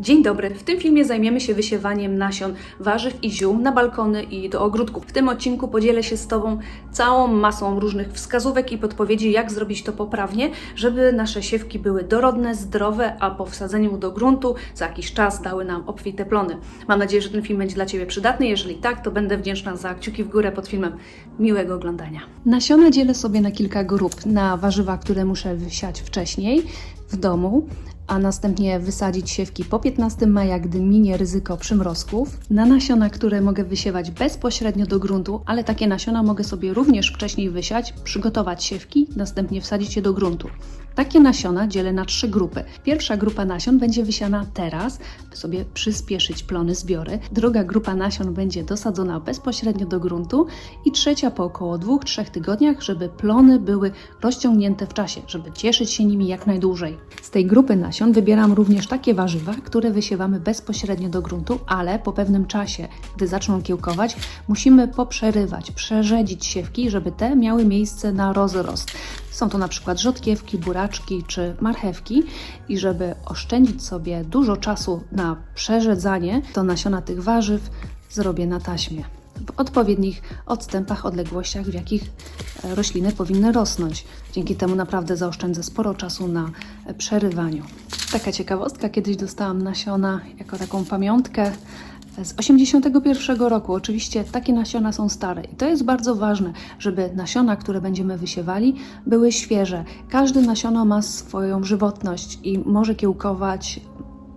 Dzień dobry. W tym filmie zajmiemy się wysiewaniem nasion warzyw i ziół na balkony i do ogródków. W tym odcinku podzielę się z Tobą całą masą różnych wskazówek i podpowiedzi, jak zrobić to poprawnie, żeby nasze siewki były dorodne, zdrowe, a po wsadzeniu do gruntu za jakiś czas dały nam obfite plony. Mam nadzieję, że ten film będzie dla Ciebie przydatny. Jeżeli tak, to będę wdzięczna za kciuki w górę pod filmem. Miłego oglądania. Nasiona dzielę sobie na kilka grup. Na warzywa, które muszę wysiać wcześniej w domu, a następnie wysadzić siewki po 15 maja, gdy minie ryzyko przymrozków. Na nasiona, które mogę wysiewać bezpośrednio do gruntu, ale takie nasiona mogę sobie również wcześniej wysiać, przygotować siewki, następnie wsadzić je do gruntu. Takie nasiona dzielę na trzy grupy. Pierwsza grupa nasion będzie wysiana teraz, by sobie przyspieszyć plony zbiory. Druga grupa nasion będzie dosadzona bezpośrednio do gruntu i trzecia po około 2-3 tygodniach, żeby plony były rozciągnięte w czasie, żeby cieszyć się nimi jak najdłużej. Z tej grupy nasion wybieram również takie warzywa, które wysiewamy bezpośrednio do gruntu, ale po pewnym czasie, gdy zaczną kiełkować, musimy poprzerywać, przerzedzić siewki, żeby te miały miejsce na rozrost. Są to na przykład rzodkiewki, buraczki czy marchewki i żeby oszczędzić sobie dużo czasu na przerzedzanie, to nasiona tych warzyw zrobię na taśmie w odpowiednich odstępach, odległościach, w jakich e, rośliny powinny rosnąć. Dzięki temu naprawdę zaoszczędzę sporo czasu na e, przerywaniu. Taka ciekawostka, kiedyś dostałam nasiona jako taką pamiątkę z 81 roku. Oczywiście takie nasiona są stare i to jest bardzo ważne, żeby nasiona, które będziemy wysiewali, były świeże. Każde nasiono ma swoją żywotność i może kiełkować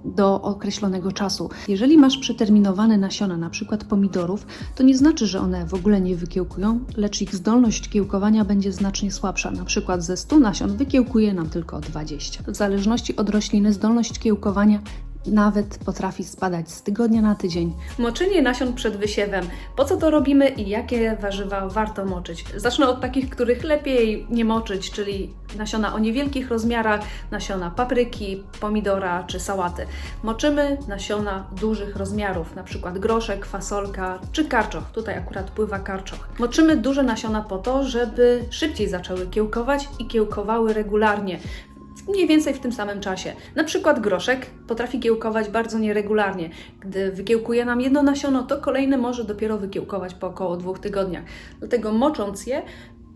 do określonego czasu. Jeżeli masz przeterminowane nasiona, na przykład pomidorów, to nie znaczy, że one w ogóle nie wykiełkują, lecz ich zdolność kiełkowania będzie znacznie słabsza. Na przykład ze 100 nasion wykiełkuje nam tylko 20. W zależności od rośliny zdolność kiełkowania nawet potrafi spadać z tygodnia na tydzień. Moczenie nasion przed wysiewem. Po co to robimy i jakie warzywa warto moczyć? Zacznę od takich, których lepiej nie moczyć, czyli nasiona o niewielkich rozmiarach, nasiona papryki, pomidora czy sałaty. Moczymy nasiona dużych rozmiarów, na przykład groszek, fasolka czy karczoch. Tutaj akurat pływa karczoch. Moczymy duże nasiona po to, żeby szybciej zaczęły kiełkować i kiełkowały regularnie mniej więcej w tym samym czasie. Na przykład groszek potrafi kiełkować bardzo nieregularnie. Gdy wykiełkuje nam jedno nasiono, to kolejne może dopiero wykiełkować po około dwóch tygodniach. Dlatego mocząc je,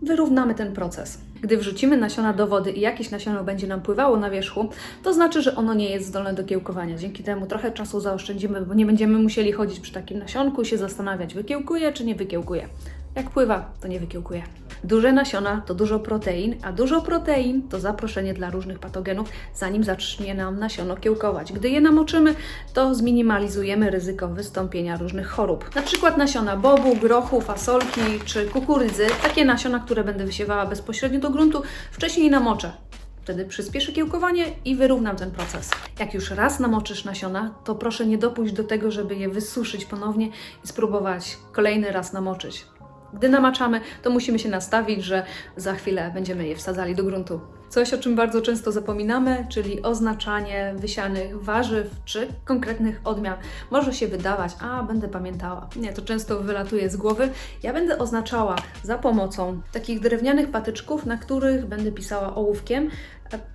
wyrównamy ten proces. Gdy wrzucimy nasiona do wody i jakieś nasiono będzie nam pływało na wierzchu, to znaczy, że ono nie jest zdolne do kiełkowania. Dzięki temu trochę czasu zaoszczędzimy, bo nie będziemy musieli chodzić przy takim nasionku i się zastanawiać, wykiełkuje czy nie wykiełkuje. Jak pływa, to nie wykiełkuje. Duże nasiona to dużo protein, a dużo protein to zaproszenie dla różnych patogenów, zanim zacznie nam nasiono kiełkować. Gdy je namoczymy, to zminimalizujemy ryzyko wystąpienia różnych chorób. Na przykład nasiona bobu, grochu, fasolki czy kukurydzy, takie nasiona, które będę wysiewała bezpośrednio do gruntu, wcześniej namoczę. Wtedy przyspieszę kiełkowanie i wyrównam ten proces. Jak już raz namoczysz nasiona, to proszę nie dopuść do tego, żeby je wysuszyć ponownie i spróbować kolejny raz namoczyć. Gdy namaczamy, to musimy się nastawić, że za chwilę będziemy je wsadzali do gruntu. Coś, o czym bardzo często zapominamy, czyli oznaczanie wysianych warzyw czy konkretnych odmian. Może się wydawać, a będę pamiętała. Nie, to często wylatuje z głowy. Ja będę oznaczała za pomocą takich drewnianych patyczków, na których będę pisała ołówkiem.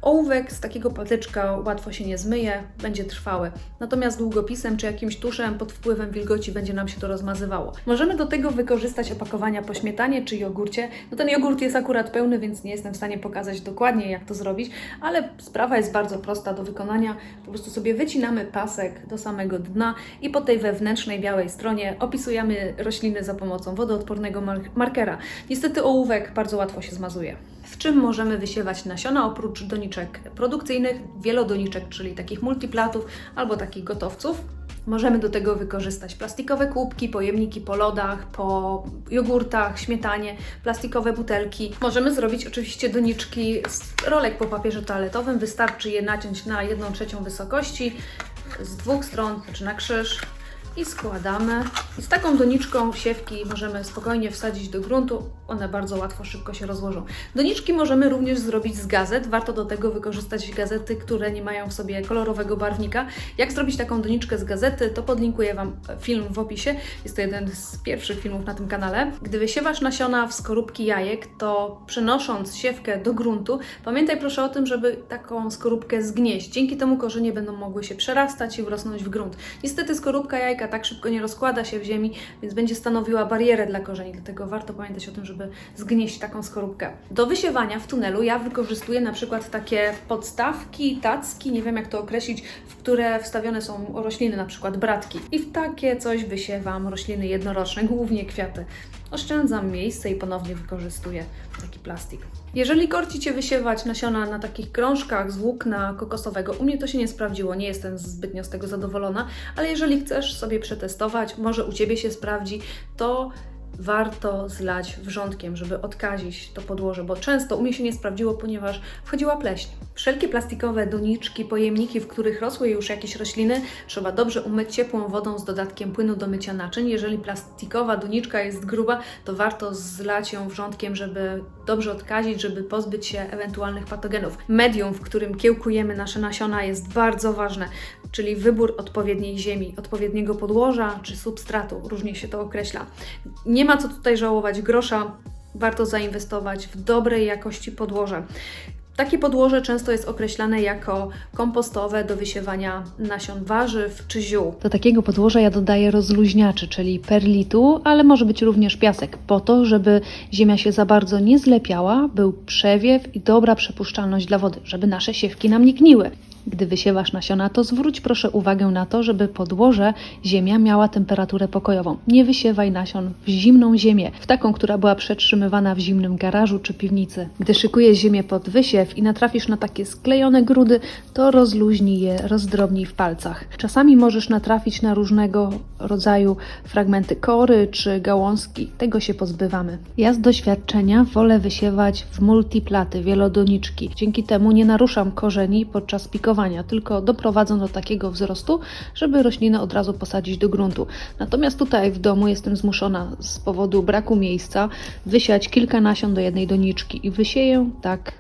Ołówek z takiego patyczka łatwo się nie zmyje, będzie trwały. Natomiast długopisem czy jakimś tuszem pod wpływem wilgoci będzie nam się to rozmazywało. Możemy do tego wykorzystać opakowania po śmietanie czy jogurcie. No ten jogurt jest akurat pełny, więc nie jestem w stanie pokazać dokładnie jak to zrobić, ale sprawa jest bardzo prosta do wykonania. Po prostu sobie wycinamy pasek do samego dna i po tej wewnętrznej białej stronie opisujemy rośliny za pomocą wodoodpornego mar- markera. Niestety ołówek bardzo łatwo się zmazuje. W czym możemy wysiewać nasiona oprócz doniczek produkcyjnych, wielodoniczek, czyli takich multiplatów albo takich gotowców? Możemy do tego wykorzystać plastikowe kubki, pojemniki po lodach, po jogurtach, śmietanie, plastikowe butelki. Możemy zrobić oczywiście doniczki z rolek po papierze toaletowym. Wystarczy je naciąć na 1 trzecią wysokości z dwóch stron, znaczy na krzyż. I składamy. I z taką doniczką siewki możemy spokojnie wsadzić do gruntu. One bardzo łatwo, szybko się rozłożą. Doniczki możemy również zrobić z gazet. Warto do tego wykorzystać gazety, które nie mają w sobie kolorowego barwnika. Jak zrobić taką doniczkę z gazety, to podlinkuję Wam film w opisie. Jest to jeden z pierwszych filmów na tym kanale. Gdy wysiewasz nasiona w skorupki jajek, to przenosząc siewkę do gruntu, pamiętaj proszę o tym, żeby taką skorupkę zgnieść. Dzięki temu korzenie będą mogły się przerastać i wrosnąć w grunt. Niestety skorupka jajka tak szybko nie rozkłada się w ziemi, więc będzie stanowiła barierę dla korzeni, dlatego warto pamiętać o tym, żeby zgnieść taką skorupkę. Do wysiewania w tunelu ja wykorzystuję na przykład takie podstawki, tacki, nie wiem jak to określić, w które wstawione są rośliny, na przykład bratki. I w takie coś wysiewam rośliny jednoroczne, głównie kwiaty. Oszczędzam miejsce i ponownie wykorzystuję taki plastik. Jeżeli korci Cię wysiewać nasiona na takich krążkach z włókna kokosowego, u mnie to się nie sprawdziło, nie jestem zbytnio z tego zadowolona, ale jeżeli chcesz sobie przetestować, może u Ciebie się sprawdzi, to warto zlać wrzątkiem, żeby odkazić to podłoże, bo często u mnie się nie sprawdziło, ponieważ wchodziła pleśń. Wszelkie plastikowe doniczki, pojemniki, w których rosły już jakieś rośliny, trzeba dobrze umyć ciepłą wodą z dodatkiem płynu do mycia naczyń. Jeżeli plastikowa doniczka jest gruba, to warto zlać ją wrzątkiem, żeby dobrze odkazić, żeby pozbyć się ewentualnych patogenów. Medium, w którym kiełkujemy nasze nasiona jest bardzo ważne, czyli wybór odpowiedniej ziemi, odpowiedniego podłoża czy substratu, różnie się to określa. Nie ma co tutaj żałować grosza, warto zainwestować w dobrej jakości podłoże. Takie podłoże często jest określane jako kompostowe do wysiewania nasion warzyw czy ziół. Do takiego podłoża ja dodaję rozluźniaczy, czyli perlitu, ale może być również piasek, po to, żeby ziemia się za bardzo nie zlepiała, był przewiew i dobra przepuszczalność dla wody, żeby nasze siewki nam nie gniły. Gdy wysiewasz nasiona, to zwróć proszę uwagę na to, żeby podłoże, ziemia miała temperaturę pokojową. Nie wysiewaj nasion w zimną ziemię, w taką, która była przetrzymywana w zimnym garażu czy piwnicy. Gdy szykujesz ziemię pod wysiew i natrafisz na takie sklejone grudy, to rozluźnij je, rozdrobnij w palcach. Czasami możesz natrafić na różnego rodzaju fragmenty kory czy gałązki. Tego się pozbywamy. Ja z doświadczenia wolę wysiewać w multiplaty, wielodoniczki. Dzięki temu nie naruszam korzeni podczas pikowania, tylko doprowadzą do takiego wzrostu, żeby roślinę od razu posadzić do gruntu. Natomiast tutaj w domu jestem zmuszona z powodu braku miejsca wysiać kilka nasion do jednej doniczki i wysieję tak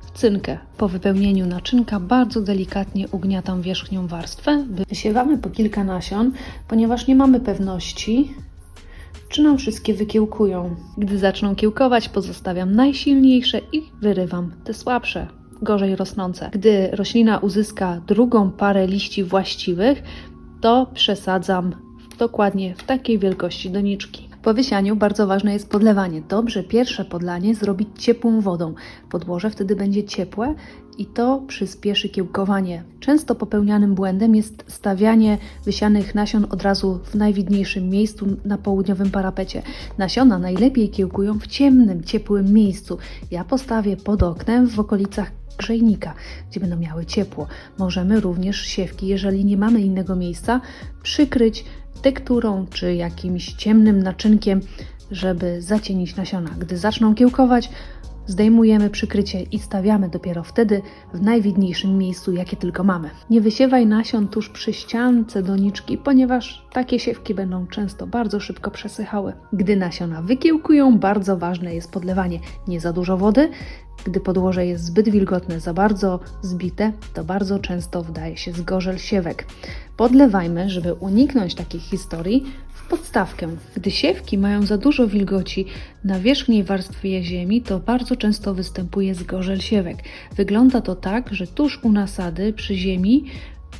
w cynkę. Po wypełnieniu naczynka bardzo delikatnie ugniatam wierzchnią warstwę. Wysiewamy po kilka nasion, ponieważ nie mamy pewności, czy nam wszystkie wykiełkują. Gdy zaczną kiełkować, pozostawiam najsilniejsze i wyrywam te słabsze, gorzej rosnące. Gdy roślina uzyska drugą parę liści właściwych, to przesadzam dokładnie w takiej wielkości doniczki. Po wysianiu bardzo ważne jest podlewanie. Dobrze pierwsze podlanie zrobić ciepłą wodą. Podłoże wtedy będzie ciepłe i to przyspieszy kiełkowanie. Często popełnianym błędem jest stawianie wysianych nasion od razu w najwidniejszym miejscu na południowym parapecie. Nasiona najlepiej kiełkują w ciemnym, ciepłym miejscu. Ja postawię pod oknem w okolicach grzejnika, gdzie będą miały ciepło. Możemy również siewki, jeżeli nie mamy innego miejsca, przykryć tekturą czy jakimś ciemnym naczynkiem, żeby zacienić nasiona. Gdy zaczną kiełkować, zdejmujemy przykrycie i stawiamy dopiero wtedy w najwidniejszym miejscu, jakie tylko mamy. Nie wysiewaj nasion tuż przy ściance doniczki, ponieważ takie siewki będą często bardzo szybko przesychały. Gdy nasiona wykiełkują, bardzo ważne jest podlewanie. Nie za dużo wody, gdy podłoże jest zbyt wilgotne, za bardzo zbite, to bardzo często wdaje się zgorzel siewek. Podlewajmy, żeby uniknąć takich historii, w podstawkę. Gdy siewki mają za dużo wilgoci na wierzchniej warstwie ziemi, to bardzo często występuje zgorzel siewek. Wygląda to tak, że tuż u nasady przy ziemi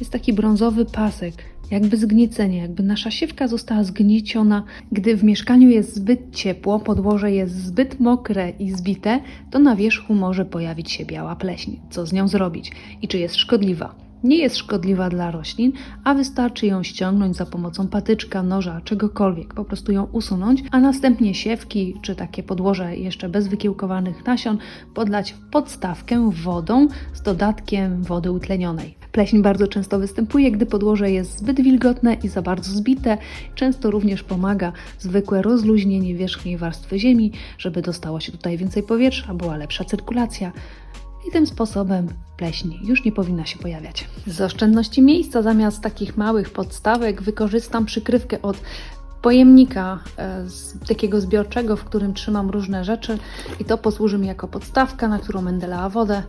jest taki brązowy pasek, jakby zgniecenie, jakby nasza siewka została zgnieciona. Gdy w mieszkaniu jest zbyt ciepło, podłoże jest zbyt mokre i zbite, to na wierzchu może pojawić się biała pleśń. Co z nią zrobić i czy jest szkodliwa? Nie jest szkodliwa dla roślin, a wystarczy ją ściągnąć za pomocą patyczka, noża, czegokolwiek, po prostu ją usunąć, a następnie siewki czy takie podłoże jeszcze bez wykiełkowanych nasion podlać w podstawkę wodą z dodatkiem wody utlenionej. Pleśń bardzo często występuje, gdy podłoże jest zbyt wilgotne i za bardzo zbite. Często również pomaga zwykłe rozluźnienie wierzchniej warstwy ziemi, żeby dostało się tutaj więcej powietrza, była lepsza cyrkulacja. i tym sposobem pleśń już nie powinna się pojawiać. Z oszczędności miejsca zamiast takich małych podstawek wykorzystam przykrywkę od pojemnika e, z takiego zbiorczego, w którym trzymam różne rzeczy i to posłuży mi jako podstawka, na którą będę lała wodę,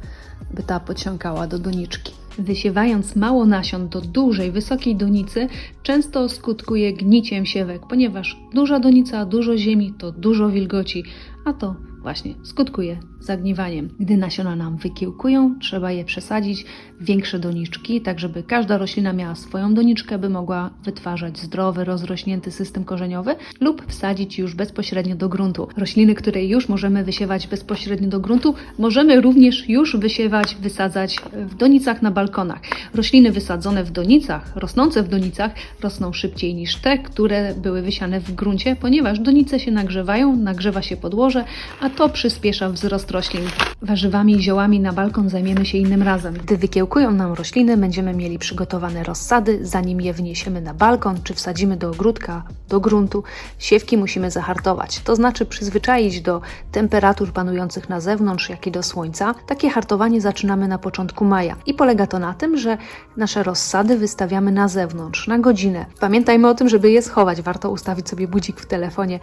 by ta podsiąkała do doniczki. Wysiewając mało nasion do dużej, wysokiej donicy, często skutkuje gniciem siewek, ponieważ duża donica, dużo ziemi to dużo wilgoci, a to właśnie skutkuje zagniwaniem. Gdy nasiona nam wykiełkują, trzeba je przesadzić w większe doniczki, tak żeby każda roślina miała swoją doniczkę, by mogła wytwarzać zdrowy, rozrośnięty system korzeniowy lub wsadzić już bezpośrednio do gruntu. Rośliny, które już możemy wysiewać bezpośrednio do gruntu, możemy również już wysiewać, wysadzać w donicach na balkonach. Rośliny wysadzone w donicach, rosnące w donicach, rosną szybciej niż te, które były wysiane w gruncie, ponieważ donice się nagrzewają, nagrzewa się podłoże, a to przyspiesza wzrost roślin. Warzywami i ziołami na balkon zajmiemy się innym razem. Gdy wykiełkują nam rośliny, będziemy mieli przygotowane rozsady, zanim je wniesiemy na balkon czy wsadzimy do ogródka, do gruntu. Siewki musimy zahartować, to znaczy przyzwyczaić do temperatur panujących na zewnątrz, jak i do słońca. Takie hartowanie zaczynamy na początku maja i polega to na tym, że nasze rozsady wystawiamy na zewnątrz na godzinę. Pamiętajmy o tym, żeby je schować. Warto ustawić sobie budzik w telefonie,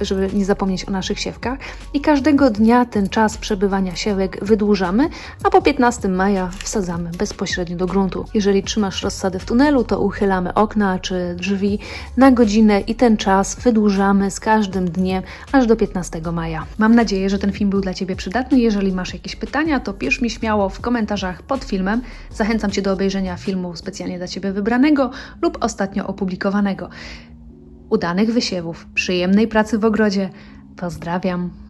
żeby nie zapomnieć o naszych siewkach. I każdego dnia ten czas przebywania siewek wydłużamy, a po 15 maja wsadzamy bezpośrednio do gruntu. Jeżeli trzymasz rozsadę w tunelu, to uchylamy okna czy drzwi na godzinę i ten czas wydłużamy z każdym dniem aż do 15 maja. Mam nadzieję, że ten film był dla Ciebie przydatny. Jeżeli masz jakieś pytania, to pisz mi śmiało w komentarzach pod filmem. Zachęcam Cię do obejrzenia filmu specjalnie dla Ciebie wybranego lub ostatnio opublikowanego. Udanych wysiewów, przyjemnej pracy w ogrodzie. Pozdrawiam.